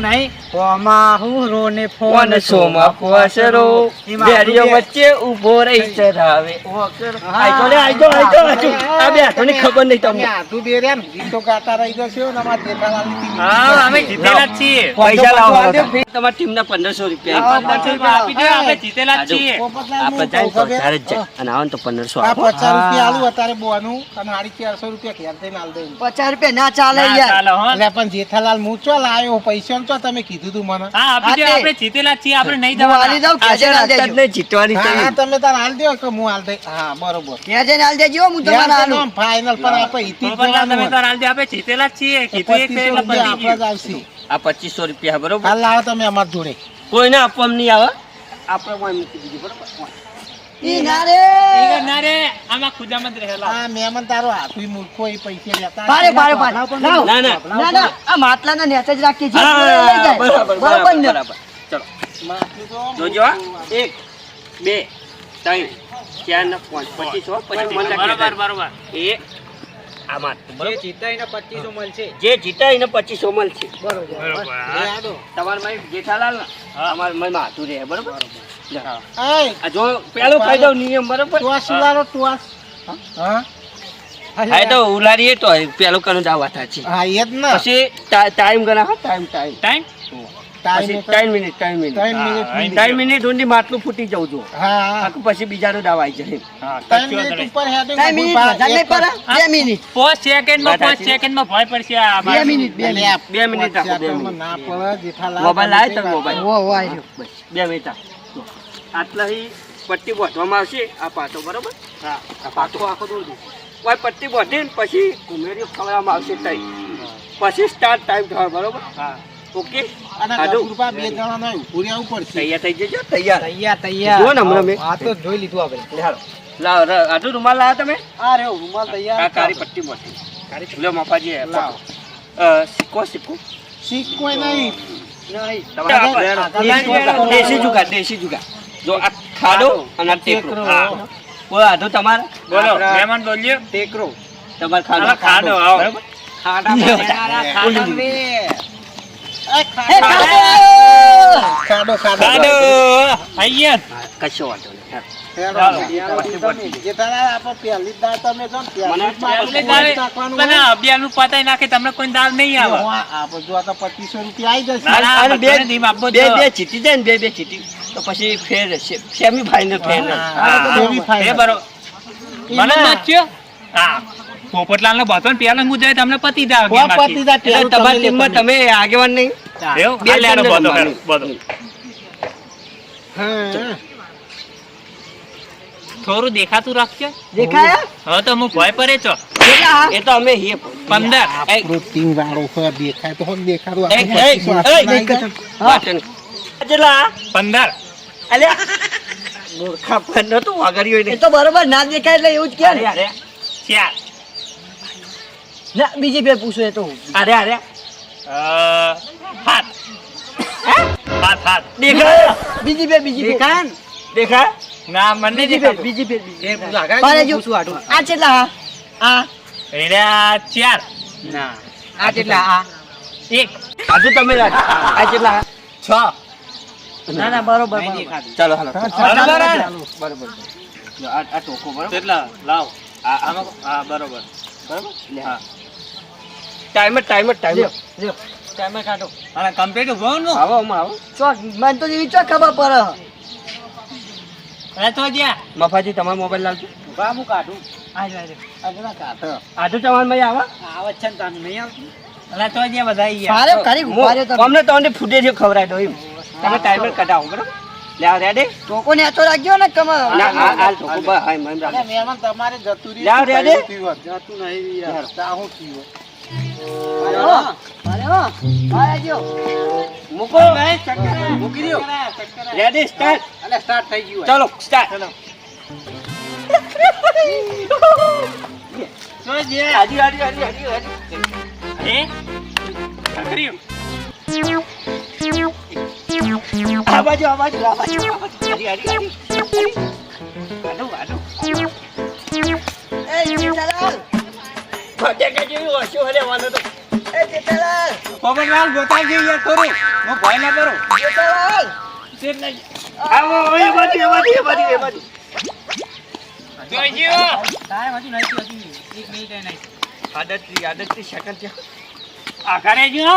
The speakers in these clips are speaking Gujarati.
આવતું નહીં. ફોમાં હું રો ને ફોન સોમાં ફોસરો બેરીઓ વચ્ચે ઊભો રહી ચરાવે લે આઈજો આઈજો આઈજો આ બે હાથોની ખબર નહીં તમને. તું બે ને ગીતો ગાતા રહી જશો ને અમારા જેઠાલાલની team હા અમે જીતેલા જ છીએ. પૈસા લાવો તમારી ટીમના પંદરસો રૂપિયા હા, પંદરસો રૂપિયા આપી દો આપણે જીતેલા જ છીએ. આપણે જાય તો હજાર જ અને આવે ને તો પંદરસો આ આપો. પચાસ રૂપિયા આલું અત્યારે બોનું અને સાડી ચારસો રૂપિયા ઘેર થઈને આલ દઉં પચાસ રૂપિયા ના ચાલે યાર. ચાલો, હો. એટલે પણ જેઠાલાલ મૂચો લાયો? પૈસા ચો તમે કીધું તું મને. હા આપી દો આપણે જીતેલા છીએ આપણે નહીં હું આલી દઉં આજે રાત આલ જ દેજો નહીં જીતવાની હા હા, તમે તાર હાલ દો કે હું હાલ દઈ હા બરોબર. ક્યાં જઈને આલ દેજો હું તમારે આલું ફાઇનલ પર આપણે ઈથી તમે જવાનું હાલ દે, આપણે જીતેલા છીએ કીધું એક પચીસો રૂપિયા પતી ગયું. આ પચીસો રૂપિયા બરોબર? હાલ લાવો તમે અમાર જોડે. કોઈને આપવા નહીં આવે? આપણે મૂકી દીધી બરોબર? ઈ ના ઈ કે આમાં ખુદામાં રહેલા. આ મહેમાન તારો હાથું મૂર્ખો એ પૈસે લેતા પાડે પાડે પાડે. ના ના ના ના. આ માટલાના નેચે જ રાખીએ છીએ. હા, લઈ જાય. બરાબર બરાબર ને? ચલો. જોજો એક બે ત્રણ. ચાર ને પાંચ પચીસ પછી મને બરોબર બરોબર. એ આમાં બરોબર જીતાઈને પચીસો મળશે જે જીતાય એને પચીસો મળશે બરોબર. તમારે મારી જેઠાલાલ ને. અમારે મારી માથું રહે બરોબર. જો પેલો દઉં નિયમ બરોબર? ટોસ ઉલાળો, ટોસ. હા. હા તો ઉલારીએ તો પેલો કનો દાવા છે. હા એ જ ને. પછી ટાઈમ ગણા હા ટાઈમ ટાઈમ. ટાઈમ? ત્રણ મિનિટ ત્રણ મિનિટ. ત્રણ મિનિટ સુધી માટલું ફૂટી જવું છું. પછી બીજાનો દાવા આવી? પર- બે મિનિટ. પાંચ સેકન્ડમાં વાત પાંચ સાચી. સેકન્ડમાં ભય પડશે બે મિનિટ બે મિનિટ. બે મિનિટ પાંચ રાખો, બે મિનિટ. ના પડે, જેઠાલાલ મોબાઈલ લાવે તમે મોબાઈલ. બે મિનિટ આ. જો. આટલા અહીં પટ્ટી બાંધવામાં આવશે. આ પાટો બરોબર? હા. આ પાટો આખો દોર કોઈ પટ્ટી બાંધીને પછી ઘુમેરી ખવડાવવામાં આવશે ટાઈમ. પછી સ્ટાર્ટ ટાઈમ થયો બરોબર? હા. ઓકે? બે પડશે. તૈયાર થઈ જજો તૈયાર. તૈયાર જુઓ ને હમણાં મેં. આ તો જોઈ લીધું આપણે. હાલો. લાવ ર- આટલું રૂમાલ લાવ્યા તમે? આ રહ્યો રૂમાલ તૈયાર. આ કાળી પટ્ટી બાંધી. લો મફાજી લાવ. સિક્કો સિક્કો નહીં. તમારે દેશી જુગા દેશી જુગાર. જો આ ખાડો અને આ ટેકરો. બોલો આધો તમારે. બોલો મહેમાન બોલ્યો. ટેકરો. તમારે ખાડો. ખાડો આવો. બરાબર? ખાડા ખાડા. ખાડા. ખાડો. ખાડો. અહીંયા કશો વાંધો જો ને, પહેલી જ માં એટલે આપણે તારે નાખવાનું પણ હોય. આ અભિયાનનું પતાઈ નાખે તમને કોઈ દાવ નહીં આવે. હું આ- આ બધું આ તો 2500 રૂપિયા આઈ જશે. ના, પોપટલાલ પેલો હું જાય તમને પતી દાવ પતિ જાય તમારી ટીમમાં તમે આગેવાન નહીં. એવું બે હાલ બધો બધો. હા. થોડું દેખાતું રાખજો. દેખાય? હવે તો હું ભય પડે છો. એ તો અમે આપણો વાળો હોય, દેખાય તો હોય, દેખાડું. આપણે એ, 2500 એ, આઈ જાય. વાંચન. કેટલા? પંદર. અલ્યા મૂર્ખા પણ નતું વાગડ્યું એ તો બરોબર ના દેખાય એટલે એવું જ કે ચાર. ના બીજી બે પૂછો એ તો હું. અરે અરે. સાત સાત સાત દેખાય બીજી બે બીજી ફેર દેખાય ને? ના મને બીજી ફેર બીજી બે બીજી એ લાગાય પાડે જો. શું આટલું. આ કેટલા હા આ એરા ચાર ના. આ કેટલા? આ? એક આજુ તમે આ કેટલા છ ના ના બરોબર ચાલો હાલો બરોબર. બરોબર આ આ ટોકો બરોબર કેટલા લાવ આ આ આમાં બરોબર બરોબર હા ટાઈમર ટાઈમર ટાઈમર લ્યો ટાઈમર કાઢો. અને કમ્પ્લીટ ઊભો નો. આવો આવો ચોક મને તો એવી ચો ખબર પડે. અરે તો જ્યાં. મફાજી તમારો મોબાઈલ લાવજો. ઊભા હું કાઢું. આજ આજો. આ પેલા કાઢો. આજુ તમારે મય આવા. આવે છે ને તાને નહીં આવતું? અરે તો જ્યાં બધા ભારે કરી ભારે તમે અમને તો ફૂટે છે ખવડાવી દો એમ. તમે ટાઈમર કઢાવો બરોબર? લે આ રેડી ટોકો ને આતો રાખજો ને કમ ના આ આ ટોકો બસ મહેમાન તમારે જતું રેડે? જતું નહીં યાર. ચા હું પીવો. મૂકો મૂકી દો રેડી સ્ટાર્ટ થઈ ગયું ચલો સ્ટાર્ટ ચલો. આ બાજુ આ બાજુ આ બાજુ જેવી ઓછો હલે તો. એ એ જેઠાલાલ ગોતાજી યાર થોડું. હું ભય ના કરું. જેઠાલાલ સેટ ના આવો એ બાજુ એ બાજુ એ બાજુ એ બાજુ. જોઈ જીવો ટાઈમ હજુ નહીં. થયો એક મિનિટ નહીં. આદતથી આદતથી શકલ થયા આ કરે જો.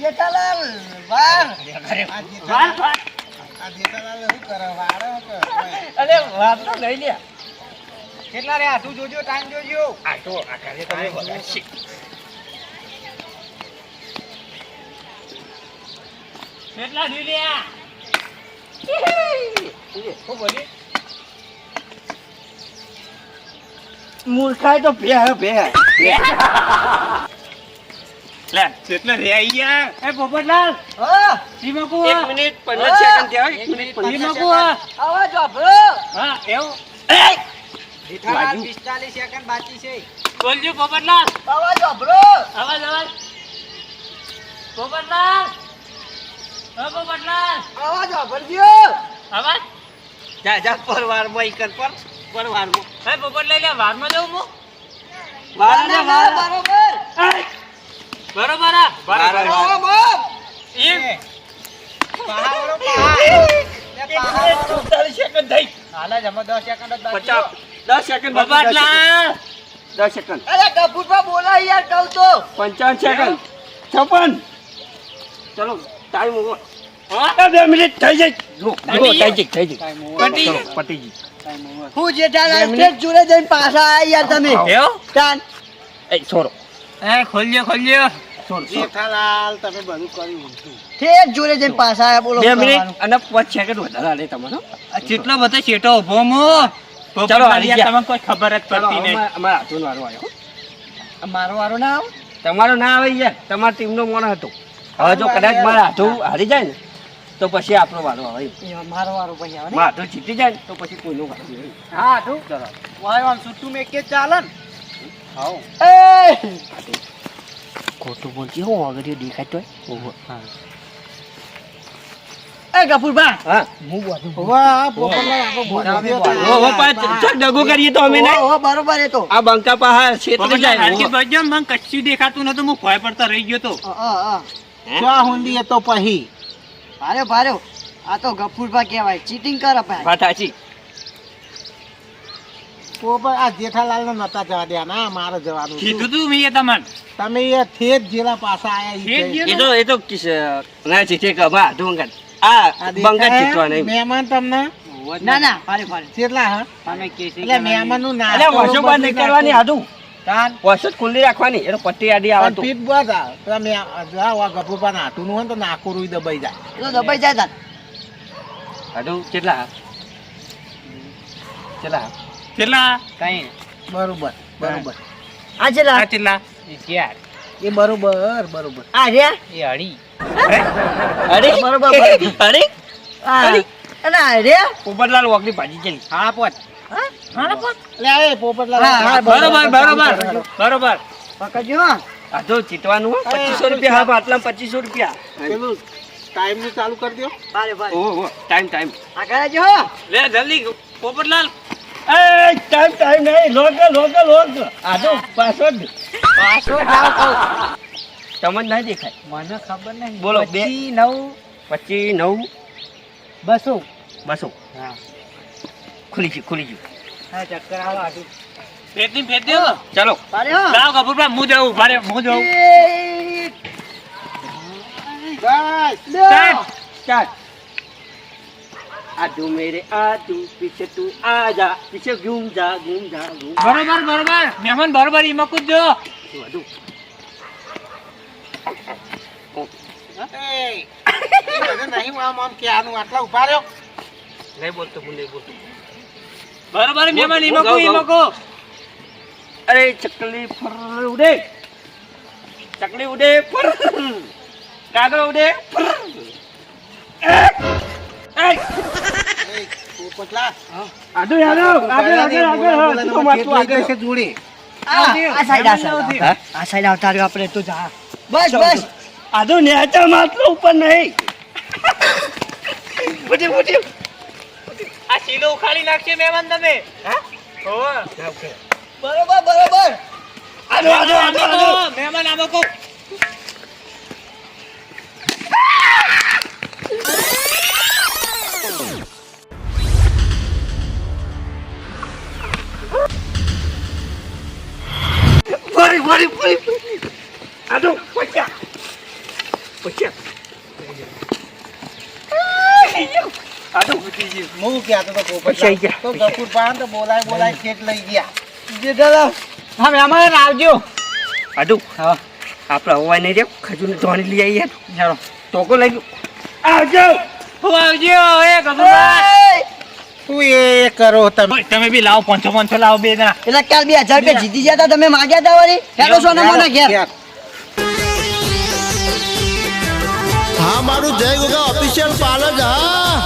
જેઠાલાલ વાર આ વાર વાર આ જેઠાલાલ શું કરે? વારે કે અરે વાત તો લઈ લે કેટલા રે? તું જોજો ટાઈમ જોજો. આ તો આ કરે તમે બધા કેટલા જોઈ શું બોલી મૂર્ખાય તો ભે ભે. કેટલા રે આઈ એ પોપટલાલ હા. સીમા એક મિનિટ પંદર સેકન્ડ થયા એક મિનિટ પંદર સીમા આવા જો હા એવું. જેઠાલાલ 45 સેકન્ડ બાકી છે. બોલજો પોપટલાલ. આવા જો આપણો અવાજ અવાજ. પોપટલાલ. હા પોપટલાલ આવા જો આપણજો અવાજ જા જા પરવારમાં ઈકર પર પરવારમાં. હે પોપટ લઈ લે હું વાર ને વાર બરોબર. બરોબર આ? બરાબર. એમ પહાડો સેકન્ડ થઈ. હાલ જ અમે 10 સેકન્ડ જ બાકી સેકન્ડ બાકી, દસ સેકન્ડ. અરે કપૂરભા બોલા યાર કહું તો. પંચાવન સેકન્ડ. છપ્પન. ચલો. ટાઈમ ઓવર હા? બે મિનિટ થઈ જાય. જો થઈ જાય. થઈ જાય. પટી પટી ગઈ હું જેઠાલાલ તે જોડે જઈને પાછા આયા યાર તમે. તાન એ છોડો. એ છોડો છોડો. જેઠાલાલ તમે બધું કર્યું ઊંધું. જોડે જઈને પાછા આયા બોલો બે મિનિટ અને પાંચ સેકન્ડ વધારે આલે તમને હો. આ કેટલો બધો શેટો ઊભો મો. ચાલો, આવી ગયા. તમને કોઈ ખબર જ પડતી નહીં. અમારા- વારો આવ્યો. મારો વારો ના આવે? તમારો ના આવે યાર. તમારા ટીમનો મોણ હતો. હવે જો કદાચ મારા હાથો હારી જાય ને તો પછી આપણો વારો આવે મારો વારો પછી આવે ને? જીતી જાય ને તો પછી કોઈનો વારો નહીં. હા ચલો. વાય આમ છૂટું મેં કે ચાલે ને? હાઉ. એ! ખોટું બોલતી હું આગળ દેખાતો એ કપૂરભા હા. હું બોલું વાહ, પોપટલાલ આખો તો. ઓ પાંચ ચાર ડગો કરીએ તો અમે નહીં ઓહો, બરોબર એ તો. આ બંકા પહાડ છેતરી જાય. હરખી ભજ્યો ને કશું દેખાતું નતું હું ભય પડતા રહી ગયો તો. અ. હુંદી એ તો પહી. ભાર્યો ભાર્યો આ તો ગફુરભા કહેવાય. ચીટિંગ કરે ભાઈ. વાત સાચી. પોપટ આ જેઠાલાલ ને નતા જવા દે ના મારે જવાનું કીધું તું મેં તમને. તમે એ થેજ જેલા પાસા આયા? એ તો એ તો કિસ ના ચીઠે કે બા ધુંગન આ આ બંકા નહીં મહેમાન તમને? ના ના ભારે ભારે. કેટલા હા? તમે કે એટલે મહેમાનનું ના એટલે વર્ષો બાદ કરવાની હાથું તાન જ ખુલ્લી રાખવાની. એટલે પટ્ટી આડી પણ આવતું. પીઠ બસ આ. પેલા મેં આ જો આ ગભુપા નાટું નું હોય તો નાકું રૂઈ દબાઈ જાય એ તો દબાઈ જાય તાન. હાથું કેટલા? કેટલા? કેટલા? કઈ બરોબર બરોબર. આ છે લા આ કેટલા? અગિયાર એ બરોબર બરોબર. આ રહ્યા? એ અઢી અડી? બરોબર, આ અરે. અને આ રહ્યા? પોપટલાલ વગની ભાજી ચલી હા પોચ બરોબર બરોબર બરોબર. પકડજો આ તો ચીતવાનું પચીસો રૂપિયા હા આટલા પચીસો રૂપિયા. પેલું ટાઈમનું ચાલુ કરી દો ઓહો ટાઈમ ટાઈમ. આ જો લે જલ્દી પોપટલાલ. એ ટાઈમ ટાઈમ નહીં લોક લોક લોક આ તો કહું તમને ના દેખાય. મને ખબર નહીં. બોલો, બે. પચી નવ. પચી નવ. બસો. બસો. હા. ખુલી ગયું ખુલી ગયું હા ચક્કર આવો આટલું ફેટની ફેટ દેવો ચાલો ભારે હા લાવ કપૂરભાઈ હું જવું ભારે હું બે. ચાલ આદુ મેરે આદુ પીછે તું આજા પીછે ઘૂમ જા ઘૂમ જા ઘૂમ બરોબર બરોબર મહેમાન બરોબર એમાં કૂદજો વધુ એ નહીં આમ આમ કે આનું આટલા ઊભા રહ્યો નહીં બોલતો હું નહીં બોલતો બરોબર મહેમાન હું મકો ઈ મકો અરે ચકલી ફર ઉડે. ચકલી ઉડે ફર. કાગડો ઉડે ફર. એ, એ, એ, પોપટલાલ આદુ આદુ આગળ આગળ આગળ હા, તું તો માથું આગળ. છે જોડે? આ આ સાઈડ આ સાઈડ હા? આ સાઈડ આવતા રહ્યો આપણે તો જા. બસ બસ. આધુ માટલું ઉપર નહીં. બુટી બુટી આ શીલો ઉખાડી નાખશે મહેમાન તમે. હા? બરોબર બરોબર. આ આડો આડો આડો આડો મહેમાન આવો કહું ફરી ફરી ફરી ફરી. આડો પૈસા પૈસા આડો હું કહેતો તો પોપટલાલ. પૈસા આઈ ગયા, તો ગફુરભાઈ તો બોલાય બોલાય શેઠ લઈ ગયા. જેઠાલાલ હા મહેમાન આવજો. આડો હા. આપણે હવાઈ નહીં રે ખજૂર ધોણી લઈ આવીએ ચાલો. ટોકો લઈ આવજો. હું આવજો એ ગભરાય તું એ કરો તમે. તમે બી લાવો પાંચસો પાંચસો લાવો બે જણા એટલે કાલ બે હજાર રૂપિયા જીતી ગયા તા તમે માગ્યા તા વળી? હેલો સોના મોના ઘેર. ઘેર. હા મારું જય ગોગા ઓફિશિયલ પાર્લર હા.